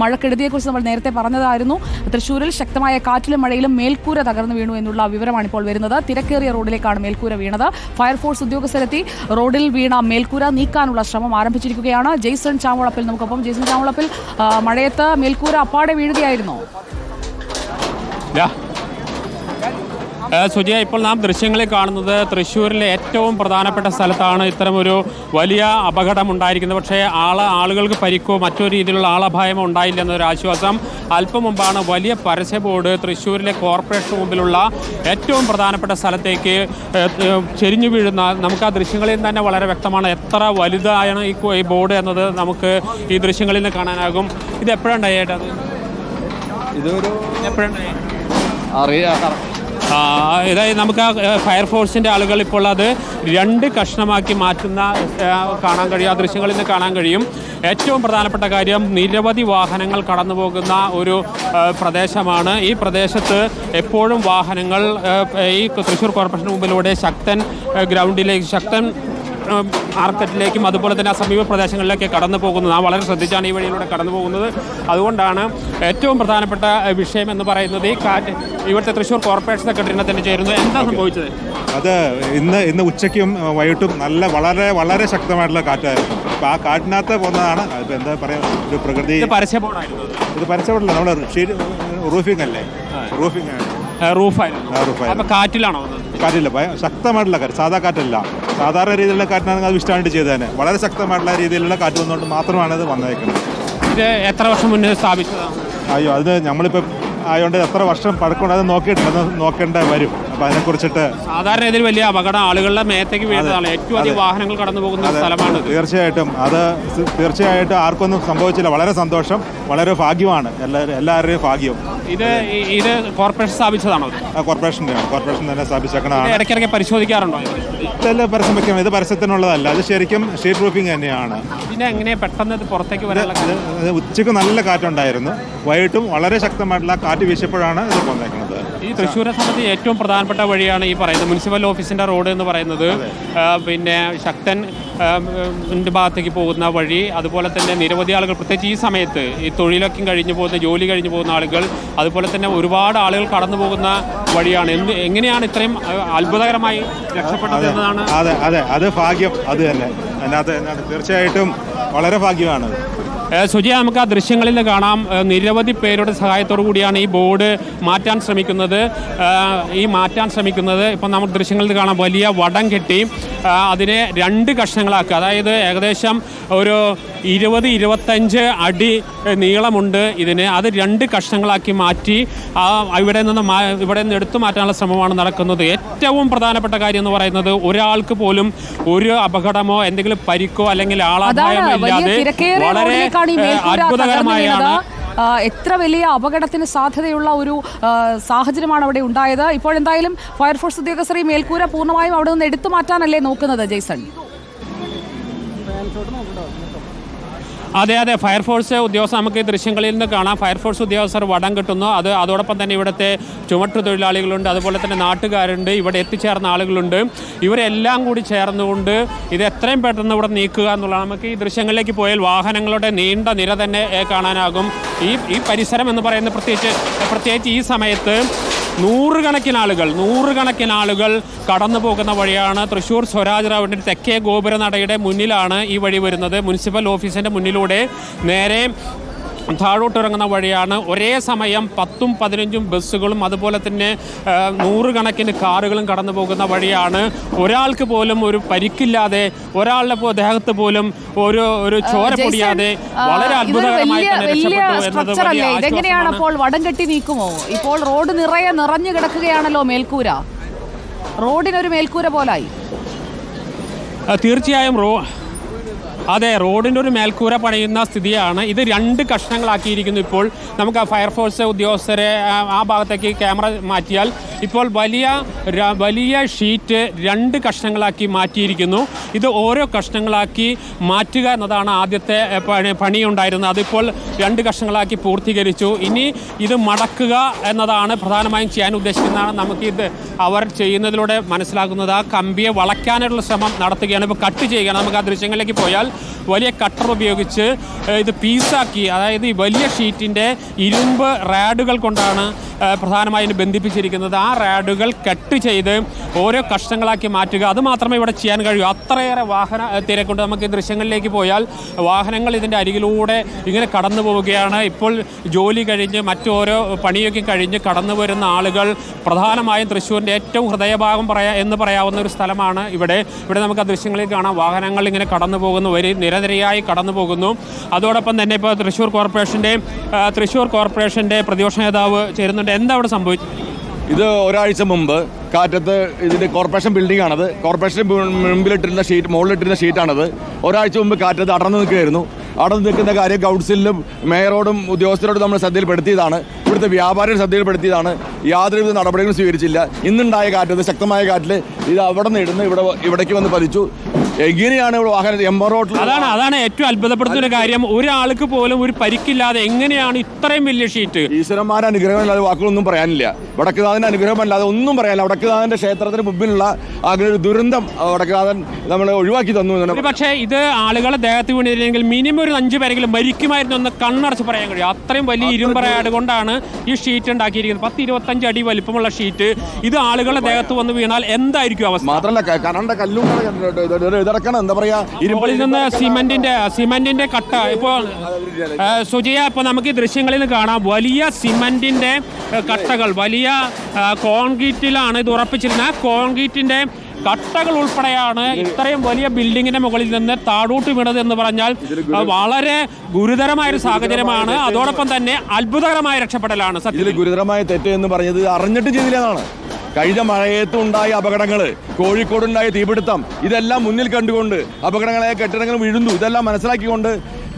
മഴക്കെടുതിയെക്കുറിച്ച് നമ്മൾ നേരത്തെ പറഞ്ഞതായിരുന്നു. തൃശ്ശൂരിൽ ശക്തമായ കാറ്റിലും മഴയിലും മേൽക്കൂര തകർന്നു വീണു എന്നുള്ള വിവരമാണ് ഇപ്പോൾ വരുന്നത്. തിരക്കേറിയ റോഡിലേക്കാണ് മേൽക്കൂര വീണത്. ഫയർഫോഴ്സ് ഉദ്യോഗസ്ഥരെത്തി റോഡിൽ വീണ മേൽക്കൂര നീക്കാനുള്ള ശ്രമം ആരംഭിച്ചിരിക്കുകയാണ്. ജെയ്സൺ ചാമുളപ്പിൽ നമുക്കൊപ്പം. ജെയ്സൺ ചാമുളപ്പിൽ മഴയത്ത് മേൽക്കൂര അപ്പാടെ വീഴുകയായിരുന്നോ? സുജയ ഇപ്പോൾ നാം ദൃശ്യങ്ങളിൽ കാണുന്നത് തൃശ്ശൂരിലെ ഏറ്റവും പ്രധാനപ്പെട്ട സ്ഥലത്താണ് ഇത്തരമൊരു വലിയ അപകടം ഉണ്ടായിരിക്കുന്നത് പക്ഷേ ആൾ ആളുകൾക്ക് പരിക്കോ മറ്റൊരു രീതിയിലുള്ള ആളഭായമോ ഉണ്ടായില്ല എന്നൊരു ആശ്വാസം അല്പം മുമ്പാണ് വലിയ പരസ്യ ബോർഡ് തൃശ്ശൂരിലെ കോർപ്പറേഷൻ മുമ്പിലുള്ള ഏറ്റവും പ്രധാനപ്പെട്ട സ്ഥലത്തേക്ക് ചെരിഞ്ഞു വീഴുന്ന നമുക്ക് ആ ദൃശ്യങ്ങളിൽ നിന്ന് തന്നെ വളരെ വ്യക്തമാണ് എത്ര വലുതാണ് ഈ ബോർഡ് എന്നത് നമുക്ക് ഈ ദൃശ്യങ്ങളിൽ നിന്ന് കാണാനാകും. ഇത് എപ്പോഴാണ് അത്? ഇതൊരു എപ്പോഴാണ് അറിയാം. ആ, ഇതായത് നമുക്ക് ആ ഫയർഫോഴ്സിന്റെ ആളുകൾ ഇപ്പോൾ അത് രണ്ട് കഷ്ണമാക്കി മാറ്റുന്ന കാണാൻ കഴിയും. ആ ദൃശ്യങ്ങളിൽ നിന്ന് കാണാൻ കഴിയും. ഏറ്റവും പ്രധാനപ്പെട്ട കാര്യം നിരവധി വാഹനങ്ങൾ കടന്നു പോകുന്ന ഒരു പ്രദേശമാണ്. ഈ പ്രദേശത്ത് എപ്പോഴും വാഹനങ്ങൾ ഈ തൃശ്ശൂർ കോർപ്പറേഷൻ മുമ്പിലൂടെ ശക്തൻ ഗ്രൗണ്ടിലേക്ക് ശക്തൻ മാർക്കറ്റിലേക്കും അതുപോലെ തന്നെ ആ സമീപ പ്രദേശങ്ങളിലേക്ക് കടന്നു പോകുന്നത്. നാം വളരെ ശ്രദ്ധിച്ചാണ് ഈ വഴിയിലൂടെ കടന്നു പോകുന്നത്. അതുകൊണ്ടാണ് ഏറ്റവും പ്രധാനപ്പെട്ട വിഷയം എന്ന് പറയുന്നത് ഈ കാറ്റ് ഇവിടുത്തെ തൃശ്ശൂർ കോർപ്പറേഷൻ സെക്രട്ടറിനെ തന്നെ ചേരുന്നത്. എന്താ സംഭവിച്ചത്? അത് ഇന്ന് ഇന്ന് ഉച്ചയ്ക്കും വൈകിട്ടും നല്ല വളരെ വളരെ ശക്തമായിട്ടുള്ള കാറ്റായിരുന്നു. അപ്പോൾ ആ കാറ്റിനകത്ത് പോകുന്നതാണ് അതിപ്പോൾ എന്താ പറയുക ഒരു പ്രകൃതി ഇത് പരസ്യ ബോർഡായിരുന്നു ഇത് പരസ്യപ്പെടില്ല നമ്മൾ ഷീറ്റ് റൂഫിംഗ് അല്ലേ? റൂഫിംഗ് റൂഫായിരുന്നു. റൂഫായിരുന്നു. അപ്പൊ കാറ്റിലാണോ കാറ്റില്ല ശക്തമായിട്ടുള്ള കാറ്റ് സാധാ കാറ്റല്ല. സാധാരണ രീതിയിലുള്ള കാറ്റിനാണെങ്കിൽ അത് ഇഷ്ടമായിട്ട് തന്നെ വളരെ ശക്തമായിട്ടുള്ള രീതിയിലുള്ള കാറ്റ് വന്നുകൊണ്ട് മാത്രമാണ് ഇത് വന്നേക്കുന്നത്. ഇത് എത്ര വർഷം മുന്നേ സ്ഥാപിച്ചതാണ്? അയ്യോ അത് നമ്മളിപ്പോൾ ആയതുകൊണ്ട് എത്ര വർഷം പഴക്കമുണ്ട് അത് നോക്കിയിട്ട് അത് നോക്കേണ്ട വരും. അപ്പോൾ അതിനെക്കുറിച്ചിട്ട് സാധാരണ ഇതിൽ വലിയ അപകടം ആളുകളുടെ മേത്തേക്ക് വീഴുന്നതാണ്. ഏറ്റവും അധികം വാഹനങ്ങൾ കടന്നു പോകുന്ന സ്ഥലമാണ് തീർച്ചയായിട്ടും അത് തീർച്ചയായിട്ടും ആർക്കൊന്നും സംഭവിച്ചില്ല. വളരെ സന്തോഷം വളരെ ഭാഗ്യമാണ്. എല്ലാവരും എല്ലാവരുടെയും ഭാഗ്യം. ഇത് ഇത് കോർപ്പറേഷൻ സ്ഥാപിച്ചതാണോ? കോർപ്പറേഷൻ കോർപ്പറേഷൻ തന്നെ സ്ഥാപിച്ചേക്കണം സ്ഥാപിച്ചേക്കണതാണ് ഇടയ്ക്കിടയ്ക്ക് പരിശോധിക്കാറുണ്ടോ? ഇതെല്ലാം പരസ്യം വെക്കാം. ഇത് പരസ്യത്തിനുള്ളതല്ല. അത് ശരിക്കും ഷീറ്റ് പ്രൂഫിംഗ് തന്നെയാണ്. പിന്നെ എങ്ങനെ പെട്ടെന്ന് ഇത് പുറത്തേക്ക് വരാനുള്ള ഉച്ചയ്ക്ക് നല്ല കാറ്റുണ്ടായിരുന്നു. വൈകിട്ടും വളരെ ശക്തമായിട്ടുള്ള കാറ്റ് വീശിയപ്പോഴാണ് ഇത് വന്നേക്കുന്നത്. ഈ തൃശ്ശൂരെ സംബന്ധിച്ച് ഏറ്റവും പ്രധാനപ്പെട്ട വഴിയാണ് ഈ പറയുന്നത് മുനിസിപ്പൽ ഓഫീസിന്റെ റോഡ് എന്ന് പറയുന്നത്. പിന്നെ ശക്തൻ ഭാഗത്തേക്ക് പോകുന്ന വഴി. അതുപോലെ തന്നെ നിരവധി ആളുകൾ പ്രത്യേകിച്ച് ഈ സമയത്ത് ഈ തൊഴിലൊക്കെ കഴിഞ്ഞു പോകുന്ന ജോലി കഴിഞ്ഞു പോകുന്ന ആളുകൾ അതുപോലെ തന്നെ ഒരുപാട് ആളുകൾ കടന്നു പോകുന്ന വഴിയാണ്. എന്ത് എങ്ങനെയാണ് ഇത്രയും അത്ഭുതകരമായി രക്ഷപ്പെട്ടത് എന്നതാണ്? അതെ അതെ അത് ഭാഗ്യം അത് തന്നെ. അതിനകത്ത് തീർച്ചയായിട്ടും വളരെ ഭാഗ്യമാണ്. സുജി നമുക്ക് ആ ദൃശ്യങ്ങളിൽ നിന്ന് കാണാം. നിരവധി പേരുടെ സഹായത്തോടു കൂടിയാണ് ഈ ബോർഡ് മാറ്റാൻ ശ്രമിക്കുന്നത്. ഈ മാറ്റാൻ ശ്രമിക്കുന്നത്. ഇപ്പം നമുക്ക് ദൃശ്യങ്ങളിൽ കാണാം വലിയ വടം കെട്ടി. അതിനെ രണ്ട് കഷ്ണങ്ങളാക്കുക. അതായത് ഏകദേശം ഒരു ഇരുപത് ഇരുപത്തഞ്ച് അടി നീളമുണ്ട് ഇതിന്. അത് രണ്ട് കഷ്ണങ്ങളാക്കി മാറ്റി ഇവിടെ നിന്ന് ഇവിടെ നിന്ന് എടുത്തു മാറ്റാനുള്ള ശ്രമമാണ് നടക്കുന്നത്. ഏറ്റവും പ്രധാനപ്പെട്ട കാര്യം എന്ന് പറയുന്നത് ഒരാൾക്ക് പോലും ഒരു അപകടമോ എന്തെങ്കിലും പരിക്കോ അല്ലെങ്കിൽ അതാണ് ഇല്ലാതെ വളരെ അത്ഭുതകരമായാണ് എത്ര വലിയ അപകടത്തിന് സാധ്യതയുള്ള ഒരു സാഹചര്യമാണ് അവിടെ ഉണ്ടായത്. ഇപ്പോൾ എന്തായാലും ഫയർഫോഴ്സ് ഉദ്യോഗസ്ഥർ ഈ മേൽക്കൂര പൂർണമായും അവിടെ നിന്ന് എടുത്തു മാറ്റാനല്ലേ നോക്കുന്നത് ജെയ്സൺ? അതെ അതെ. ഫയർഫോഴ്സ് ഉദ്യോഗസ്ഥർ നമുക്ക് ഈ ദൃശ്യങ്ങളിൽ നിന്ന് കാണാം. ഫയർഫോഴ്സ് ഉദ്യോഗസ്ഥർ വടം കിട്ടുന്നു. അത് അതോടൊപ്പം തന്നെ ഇവിടുത്തെ ചുമട്ടു തൊഴിലാളികളുണ്ട്. അതുപോലെ തന്നെ നാട്ടുകാരുണ്ട്. ഇവിടെ എത്തിച്ചേർന്ന ആളുകളുണ്ട്. ഇവരെല്ലാം കൂടി ചേർന്നുകൊണ്ട് ഇത് എത്രയും പെട്ടെന്ന് ഇവിടെ നീക്കുക എന്നുള്ളതാണ്. നമുക്ക് ഈ ദൃശ്യങ്ങളിലേക്ക് പോയാൽ വാഹനങ്ങളുടെ നീണ്ട നിര തന്നെ കാണാനാകും. ഈ ഈ പരിസരം എന്ന് പറയുന്നത് പ്രത്യേകിച്ച് പ്രത്യേകിച്ച് ഈ സമയത്ത് നൂറുകണക്കിന് ആളുകൾ നൂറുകണക്കിന് ആളുകൾ കടന്നു പോകുന്ന വഴിയാണ് തൃശ്ശൂർ സ്വരാജ് റാവുവിന്റെ തെക്കേ ഗോപുരനടയുടെ മുന്നിലാണ് ഈ വഴി വരുന്നത്. മുനിസിപ്പൽ ഓഫീസിന്റെ മുന്നിലൂടെ നേരെ താഴോട്ടിറങ്ങുന്ന വഴിയാണ് ഒരേ സമയം പത്തും പതിനഞ്ചും ബസ്സുകളും അതുപോലെ തന്നെ നൂറുകണക്കിന് കാറുകളും കടന്നു പോകുന്ന വഴിയാണ്. ഒരാൾക്ക് പോലും ഒരു പരിക്കില്ലാതെ ഒരാളുടെ ദേഹത്ത് പോലും ഒരു ഒരു ചോര പൊടിയാതെ വളരെ അത്ഭുതകരമായിട്ട് അത്ഭുതകരമായി ഇതെങ്ങനെയാണ് അപ്പോൾ വടം കെട്ടി നീക്കുമോ? ഇപ്പോൾ റോഡ് നിറയെ നിറഞ്ഞു കിടക്കുകയാണല്ലോ മേൽക്കൂര. റോഡിനൊരു മേൽക്കൂര പോലായി. തീർച്ചയായും റോ അതെ റോഡിന്റെ ഒരു മേൽക്കൂര പണിയുന്ന സ്ഥിതിയാണ്. ഇത് രണ്ട് കഷ്ണങ്ങളാക്കിയിരിക്കുന്നു ഇപ്പോൾ. നമുക്ക് ആ ഫയർഫോഴ്സ് ഉദ്യോഗസ്ഥരെ ആ, ഭാഗത്തേക്ക് ക്യാമറ മാറ്റിയാൽ ഇപ്പോൾ വലിയ വലിയ ഷീറ്റ് രണ്ട് കഷ്ണങ്ങളാക്കി മാറ്റിയിരിക്കുന്നു. ഇത് ഓരോ കഷ്ണങ്ങളാക്കി മാറ്റുക എന്നതാണ് ആദ്യത്തെ പണി പണിയുണ്ടായിരുന്നത്. അതിപ്പോൾ രണ്ട് കഷ്ണങ്ങളാക്കി പൂർത്തീകരിച്ചു. ഇനി ഇത് മടക്കുക എന്നതാണ് പ്രധാനമായും ചെയ്യാൻ ഉദ്ദേശിക്കുന്നതാണ് നമുക്കിത് അവർ ചെയ്യുന്നതിലൂടെ മനസ്സിലാക്കുന്നത് ആ കമ്പിയെ വളയ്ക്കാനുള്ള ശ്രമം നടത്തുകയാണ്. ഇപ്പോൾ കട്ട് ചെയ്യുകയാണ്. നമുക്ക് ആ ദൃശ്യങ്ങളിലേക്ക് പോയാൽ വലിയ കട്ടർ ഉപയോഗിച്ച് ഇത് പീസാക്കി അതായത് ഈ വലിയ ഷീറ്റിന്റെ ഇരുമ്പ് റാഡുകൾ കൊണ്ടാണ് പ്രധാനമായും ബന്ധിപ്പിച്ചിരിക്കുന്നത്. ആ റാഡുകൾ കട്ട് ചെയ്ത് ഓരോ കഷ്ണങ്ങളാക്കി മാറ്റുക. അത് മാത്രമേ ഇവിടെ ചെയ്യാൻ കഴിയൂ. അത്രയേറെ വാഹന തിരക്കുണ്ട്. നമുക്ക് ഈ ദൃശ്യങ്ങളിലേക്ക് പോയാൽ വാഹനങ്ങൾ ഇതിന്റെ അരികിലൂടെ ഇങ്ങനെ കടന്നു പോവുകയാണ്. ഇപ്പോൾ ജോലി കഴിഞ്ഞ് മറ്റോരോ പണിയൊക്കെ കഴിഞ്ഞ് കടന്നു വരുന്ന ആളുകൾ പ്രധാനമായും തൃശ്ശൂരിന്റെ ഏറ്റവും ഹൃദയഭാഗം പറയാ എന്ന് പറയാവുന്ന ഒരു സ്ഥലമാണ് ഇവിടെ. ഇവിടെ നമുക്ക് ആ ദൃശ്യങ്ങളിൽ കാണാം. വാഹനങ്ങൾ ഇങ്ങനെ കടന്നു പോകുന്നു. നിരനിരയായി കടന്നു പോകുന്നു. അതോടൊപ്പം തന്നെ ഇപ്പോൾ തൃശ്ശൂർ കോർപ്പറേഷന്റെ തൃശ്ശൂർ കോർപ്പറേഷന്റെ പ്രതിപക്ഷ നേതാവ് ചേരുന്നുണ്ട്. എന്താ അവിടെ സംഭവിച്ചത് ഇത് ഒരാഴ്ച മുമ്പ് കാറ്റത്ത് ഇതിന്റെ കോർപ്പറേഷൻ ബിൽഡിംഗ് ആണത് കോർപ്പറേഷൻ മുമ്പിലിട്ടിരുന്ന ഷീറ്റ് മുകളിലിട്ടിരുന്ന ഷീറ്റാണത്. ഒരാഴ്ച മുമ്പ് കാറ്റത്ത് അടർന്നു നിൽക്കുകയായിരുന്നു. അടർന്നു നിൽക്കുന്ന കാര്യം കൗൺസിലിലും മേയറോടും ഉദ്യോഗസ്ഥരോടും നമ്മൾ ശ്രദ്ധയിൽപ്പെടുത്തിയതാണ്. ഇവിടുത്തെ വ്യാപാരികൾ ശ്രദ്ധയിൽപ്പെടുത്തിയതാണ്. യാതൊരുവിധ നടപടികളും സ്വീകരിച്ചില്ല. ഇന്നുണ്ടായ കാറ്റത്ത് ശക്തമായ കാറ്റിൽ ഇത് അവിടെ നിന്ന് ഇടുന്നു. ഇവിടെ ഇവിടേക്ക് വന്ന് പതിച്ചു. എങ്ങനെയാണ് ഇവിടെ വാഹനം എംബറോട്ടിൽ അതാണ് അതാണ് ഏറ്റവും അത്ഭുതപ്പെടുത്തുന്ന ഒരു കാര്യം. ഒരാൾക്ക് പോലും ഒരു പരിക്കില്ലാതെ എങ്ങനെയാണ് ഇത്രയും വലിയ ഷീറ്റ്? ഈശ്വരന്മാരുടെ അനുഗ്രഹമല്ലാതെ വാക്കുകളൊന്നും പറയാനില്ല. വടക്കുനാഥന്റെ അനുഗ്രഹമല്ലാതെ ഒന്നും പറയാനില്ല. വടക്കുനാഥന്റെ ക്ഷേത്രത്തിന് മുമ്പിലുള്ള അങ്ങനെ ഒരു ദുരന്തം വടക്കുനാഥൻ നമ്മൾ ഒഴിവാക്കി തന്നു പക്ഷേ ഇത് ആളുകളെ ദേഹത്ത് വീണിരുന്നെങ്കിൽ മിനിമം ഒരു അഞ്ചു പേരെങ്കിലും മരിക്കുമായിരുന്നു എന്ന് കണ്ണടച്ച് പറയാൻ കഴിയും. അത്രയും വലിയ ഇരുമ്പറയാട് കൊണ്ടാണ് ഈ ഷീറ്റ് ഉണ്ടാക്കിയിരിക്കുന്നത്. പത്ത് ഇരുപത്തഞ്ച് അടി വലിപ്പമുള്ള ഷീറ്റ്. ഇത് ആളുകളുടെ ദേഹത്ത് വന്ന് വീണാൽ എന്തായിരിക്കും? അവസ്ഥ. മാത്രല്ല ക- കനണ്ട കല്ലും ഇതടക്കണം. എന്താ പറയാ? ഇരുമ്പിൽ നിന്ന് സിമന്റിന്റെ സിമന്റിന്റെ കട്ട. ഇപ്പോൾ ഏ, സുജയ ഇപ്പോൾ നമുക്ക് ഈ ദൃശ്യങ്ങളിൽ നിന്ന് കാണാം. വലിയ സിമെന്റിന്റെ കട്ടകൾ വലിയ കോൺക്രീറ്റിലാണ് ഇത് ഉറപ്പിച്ചിരുന്നത്. കോൺക്രീറ്റിന്റെ കട്ടകൾ ഉൾപ്പെടെയാണ് ഇത്രയും വലിയ ബിൽഡിങ്ങിന്റെ മുകളിൽ നിന്ന് താഴോട്ട് വീണത് എന്ന് പറഞ്ഞാൽ വളരെ ഗുരുതരമായ ഒരു സാഹചര്യമാണ് അതോടൊപ്പം തന്നെ അത്ഭുതകരമായ രക്ഷപ്പെടലാണ് സത്യത്തിൽ. ഗുരുതരമായ തെറ്റ് എന്ന് പറഞ്ഞത് അറിഞ്ഞിട്ട് ചെയ്തില്ല എന്നാണ്. കഴിഞ്ഞ മഴയത്ത് ഉണ്ടായ അപകടങ്ങൾ കോഴിക്കോടുണ്ടായ തീപിടുത്തം ഇതെല്ലാം മുന്നിൽ കണ്ടുകൊണ്ട് അപകടങ്ങളായ കെട്ടിടങ്ങൾ വീഴുന്നു. ഇതെല്ലാം മനസ്സിലാക്കിക്കൊണ്ട്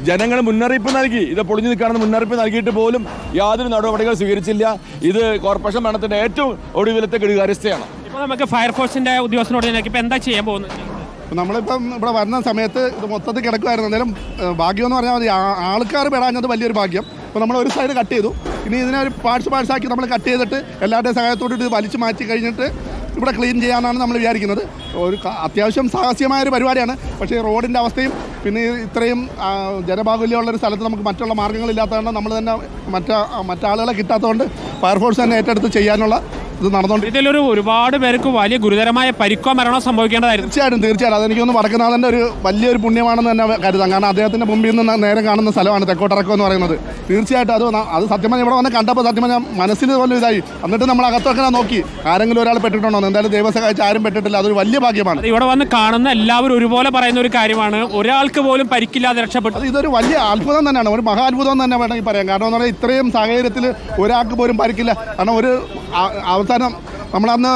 ജനങ്ങൾ മുന്നറിയിപ്പ് നൽകി. ഇത് പൊളിഞ്ഞു നിൽക്കാണെന്ന് മുന്നറിയിപ്പ് നൽകിയിട്ട് പോലും യാതൊരു നടപടികൾ സ്വീകരിച്ചില്ല. ഇത് കോർപ്പറേഷൻ ഭരണത്തിന്റെ ഏറ്റവും ഒടുവിലത്തെ കെടുകാര്യസ്ഥയാണ്. ഇപ്പോൾ നമുക്ക് ഫയർഫോഴ്സിന്റെ ഉദ്യോഗസ്ഥനോട് ഞാൻ ഇപ്പോൾ എന്താ ചെയ്യാൻ പോകുന്നത്? ഇപ്പം നമ്മളിപ്പം ഇവിടെ വരുന്ന സമയത്ത് ഇത് മൊത്തത്തിൽ കിടക്കുമായിരുന്നു എന്തായാലും ഭാഗ്യം എന്ന് പറഞ്ഞാൽ മതി. ആൾക്കാർ പെടാഞ്ഞത് വലിയൊരു ഭാഗ്യം. അപ്പോൾ നമ്മൾ ഒരു സൈഡ് കട്ട് ചെയ്തു. ഇനി ഇതിനെ ഒരു പാർട്സ് പാർട്സ് ആക്കി നമ്മൾ കട്ട് ചെയ്തിട്ട് എല്ലാവരുടെയും സഹായത്തോടെ ഇത് വലിച്ചു മാറ്റി കഴിഞ്ഞിട്ട് ഇവിടെ ക്ലീൻ ചെയ്യാനാണ് നമ്മൾ വിചാരിക്കുന്നത്. ഒരു അത്യാവശ്യം സാഹസികമായ ഒരു പരിപാടിയാണ്. പക്ഷേ റോഡിന്റെ അവസ്ഥയും പിന്നെ ഇത്രയും ജനബാഹുല്യമുള്ളൊരു സ്ഥലത്ത് നമുക്ക് മറ്റുള്ള മാർഗങ്ങളില്ലാത്തതുകൊണ്ട് നമ്മൾ തന്നെ മറ്റാ മറ്റാളുകളെ കിട്ടാത്തതുകൊണ്ട് ഫയർഫോഴ്സ് തന്നെ ഏറ്റെടുത്ത് ചെയ്യാനുള്ള ഇത് നടന്നുകൊണ്ട് ഇതിലൊരു ഒരുപാട് പേർക്ക് വലിയ ഗുരുതരമായ പരിക്കോ മരണോ സംഭവിക്കേണ്ടതായിരുന്നു. തീർച്ചയായിട്ടും തീർച്ചയായിട്ടും. അതെനിക്കൊന്ന് വടക്കുന്നാഥന്റെ ഒരു വലിയൊരു പുണ്യമാണെന്ന് തന്നെ കരുതാം. കാരണം അദ്ദേഹത്തിന്റെ മുമ്പിൽ നിന്ന് നേരെ കാണുന്ന സ്ഥലമാണ് തെക്കോട്ടിറക്കം എന്ന് പറയുന്നത്. തീർച്ചയായിട്ടും അത് അത് സത്യമായി ഇവിടെ വന്ന് കണ്ടപ്പോൾ സത്യം പറഞ്ഞാൽ മനസ്സിന് പോലും ഇതായി. എന്നിട്ട് നമ്മൾ അകത്തൊക്കെ നോക്കി. ആരെങ്കിലും ഒരാൾ പെട്ടിട്ടുണ്ടോ. എന്തായാലും ദൈവം സഹായിച്ച് ആരും പെട്ടിട്ടില്ല. അതൊരു വലിയ ഭാഗ്യമാണ്. ഇവിടെ വന്ന് കാണുന്ന എല്ലാവരും ഒരുപോലെ പറയുന്ന ഒരു കാര്യമാണ്. ഒരാൾക്ക് പോലും പരിക്കില്ലാതെ രക്ഷപ്പെട്ടു. ഇതൊരു വലിയ അത്ഭുതം തന്നെയാണ്. ഒരു മഹാത്ഭുതം തന്നെ വേണമെങ്കിൽ പറയാം. കാരണം എന്ന് പറഞ്ഞാൽ ഇത്രയും സാഹചര്യത്തിൽ ഒരാൾക്ക് പോലും പരിക്കില്ല. കാരണം ഒരു അവസാനം നമ്മളന്ന്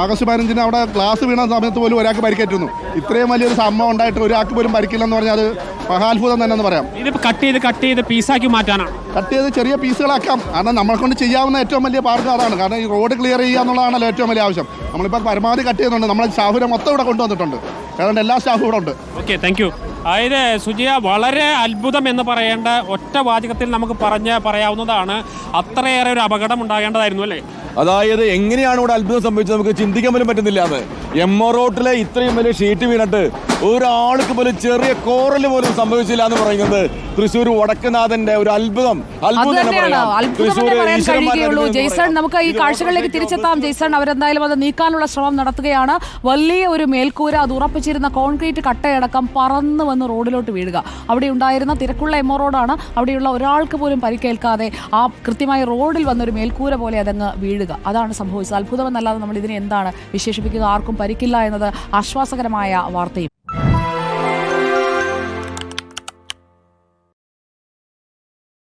ആഗസ്റ്റ് പതിനഞ്ചിന് അവിടെ ക്ലാസ് വീണ സമയത്ത് പോലും ഒരാൾക്ക് പരിക്കേറ്റുന്നു ഇത്രയും വലിയൊരു സംഭവം ഉണ്ടായിട്ട് ഒരാൾക്ക് പോലും പരിക്കില്ലെന്ന് പറഞ്ഞാൽ അത് മഹാത്ഭുതം തന്നെ എന്ന് പറയാം. ഇത് കട്ട് ചെയ്ത് കട്ട് ചെയ്ത് പീസാക്കി മാറ്റാനാണ്? കട്ട് ചെയ്ത് ചെറിയ പീസുകളാക്കാം. കാരണം നമ്മളെ കൊണ്ട് ചെയ്യാവുന്ന ഏറ്റവും വലിയ മാർഗം അതാണ്. കാരണം ഈ റോഡ് ക്ലിയർ ചെയ്യുക എന്നുള്ളതാണല്ലോ ഏറ്റവും വലിയ ആവശ്യം. നമ്മളിപ്പോൾ പരമാവധി കട്ട് ചെയ്യുന്നുണ്ട്. നമ്മൾ സ്റ്റാഫിനെ മൊത്തം ഇവിടെ കൊണ്ടുവന്നിട്ടുണ്ട്. കാരണം എല്ലാ സ്റ്റാഫും ഇവിടെ ഉണ്ട്. ഓക്കെ താങ്ക് യു അതായത് സുജിയ വളരെ അത്ഭുതം എന്ന് പറയേണ്ട ഒറ്റ വാചകത്തിൽ നമുക്ക് പറഞ്ഞ് പറയാവുന്നതാണ്. അത്രയേറെ ഒരു അപകടം ഉണ്ടാകേണ്ടതായിരുന്നു അല്ലേ? അതായത് എങ്ങനെയാണ് ഇവിടെ അത്ഭുതം സംഭവിച്ചത് നമുക്ക് ചിന്തിക്കാൻ പോലും പറ്റുന്നില്ല അത്. എം റോട്ടിലെ ഇത്രയും വലിയ ഷീറ്റ് വീണിട്ട് ഒരാൾക്ക് പോലും ചെറിയ കോറൽ പോലും സംഭവിച്ചില്ല എന്ന് പറയുന്നത് തൃശ്ശൂർ വടക്കുനാഥന്റെ ഒരു അത്ഭുതം. അത് അത്ഭുതം ജയ്സൺ നമുക്ക് ഈ കാഴ്ചകളിലേക്ക് തിരിച്ചെത്താം. ജയ്സൺ അവരെന്തായാലും അത് നീക്കാനുള്ള ശ്രമം നടത്തുകയാണ്. വലിയ ഒരു മേൽക്കൂര അത് ഉറപ്പിച്ചിരുന്ന കോൺക്രീറ്റ് കട്ടയടക്കം പറന്ന് വന്ന് റോഡിലോട്ട് വീഴുക. അവിടെ ഉണ്ടായിരുന്ന തിരക്കുള്ള എമോ റോഡാണ്. അവിടെയുള്ള ഒരാൾക്ക് പോലും പരിക്കേൽക്കാതെ ആ കൃത്യമായി റോഡിൽ വന്നൊരു മേൽക്കൂര പോലെ അതങ്ങ് വീഴുക. അതാണ് സംഭവിച്ചത്. അത്ഭുതമെന്നല്ലാതെ നമ്മൾ ഇതിനെ എന്താണ് വിശേഷിപ്പിക്കുക? ആർക്കും പരിക്കില്ല എന്നത് ആശ്വാസകരമായ വാർത്തയും.